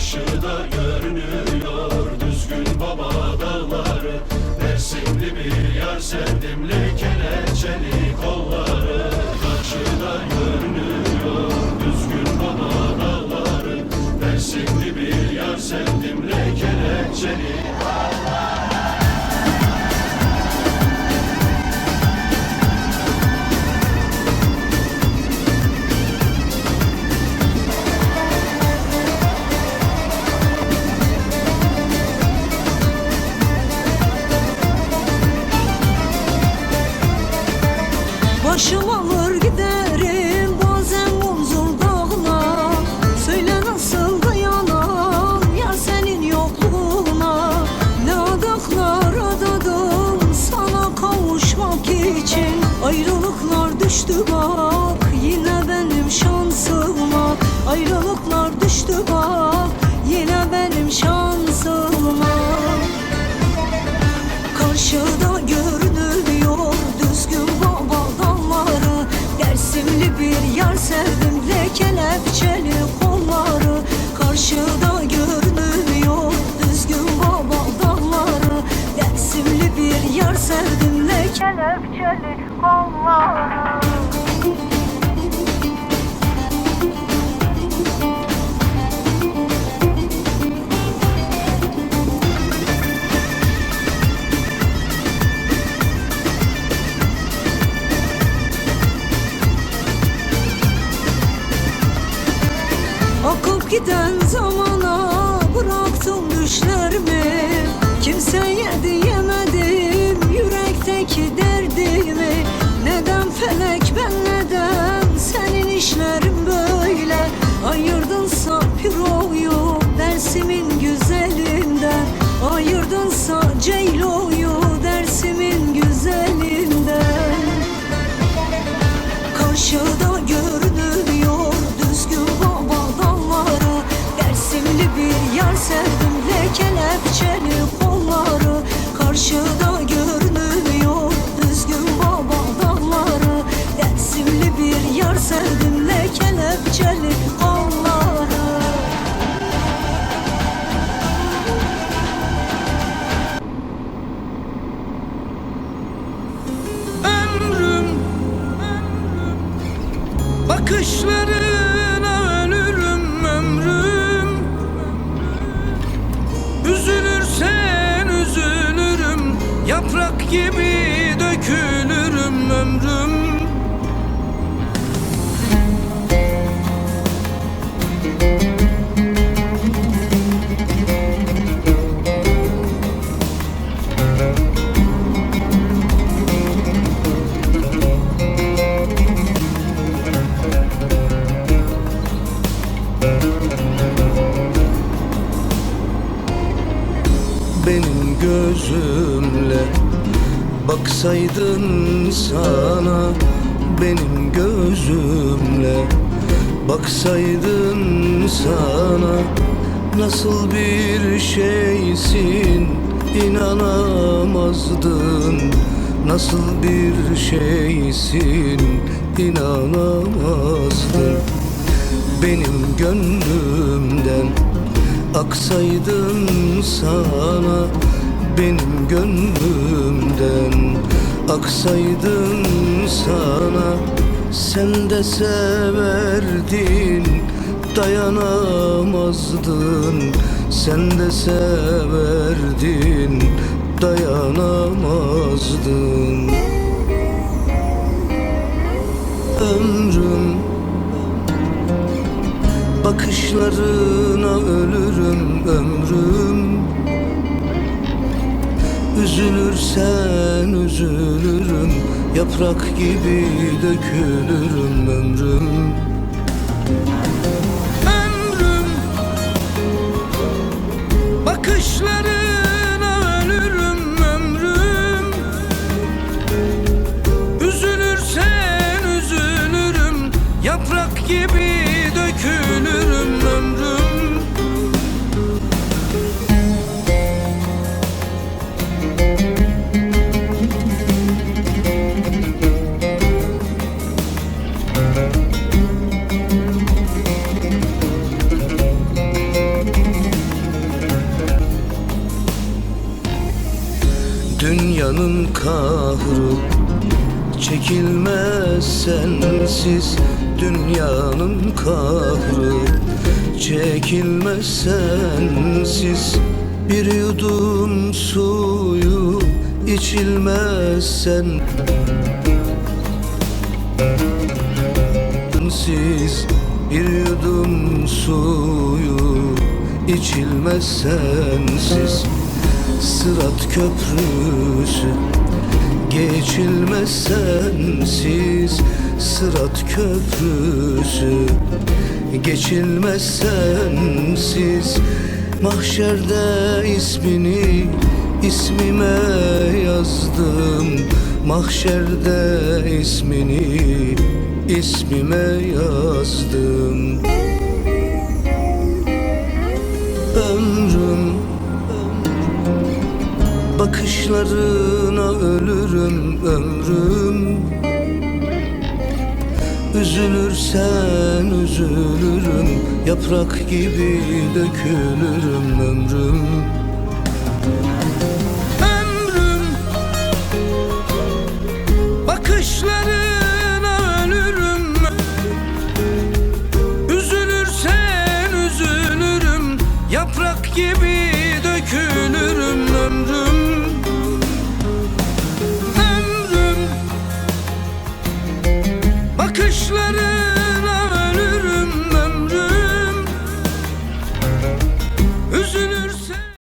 Karşıda görünüyor. Düzgün baba dağları Dersimli bir yar sevdim kelepçeli kelepçeli kolları Akıp giden zamana bıraktım düşlerimi. Kimseye diyemedim yürekteki Neden felek ben neden senin işlerin böyle? Ayırdınsa piroyu dersimin güzelinden. Ayırdınsa Ceylo'yu dersimin güzelinden. Karşıda görünüyor düzgün baba dalları. Dersimli bir yar sevdim kelepçeli kolları gözümle Baksaydın sana Benim gözümle Baksaydın sana Nasıl bir şeysin inanamazdın Nasıl bir şeysin inanamazdın Benim gönlümden Aksaydın sana benim gönlümden. Aksaydın sana sen de severdin. Dayanamazdın sen de severdin. Dayanamazdın. Ömrüm Bakışlarına ölürüm ömrüm Üzülürsen üzülürüm Yaprak gibi dökülürüm ömrüm. Ömrüm Bakışlarına ölürüm ömrüm. Üzülürsen üzülürüm Yaprak gibi dünyanın kahrı Çekilmez sensiz. Dünyanın kahrı Çekilmez sensiz. Bir yudum suyu içilmez sen Sensiz. Bir yudum suyu içilmez sensiz Sırat köprüsü. Geçilmez sensiz Sırat köprüsü. Geçilmez sensiz Mahşerde ismini ismime yazdım. Mahşerde ismini ismime yazdım Bakışlarına ölürüm ömrüm Üzülürsen üzülürüm Yaprak gibi dökülürüm ömrüm. Ömrüm Bakışlarına ölürüm. Üzülürsen üzülürüm Yaprak gibi dökülürüm ömrüm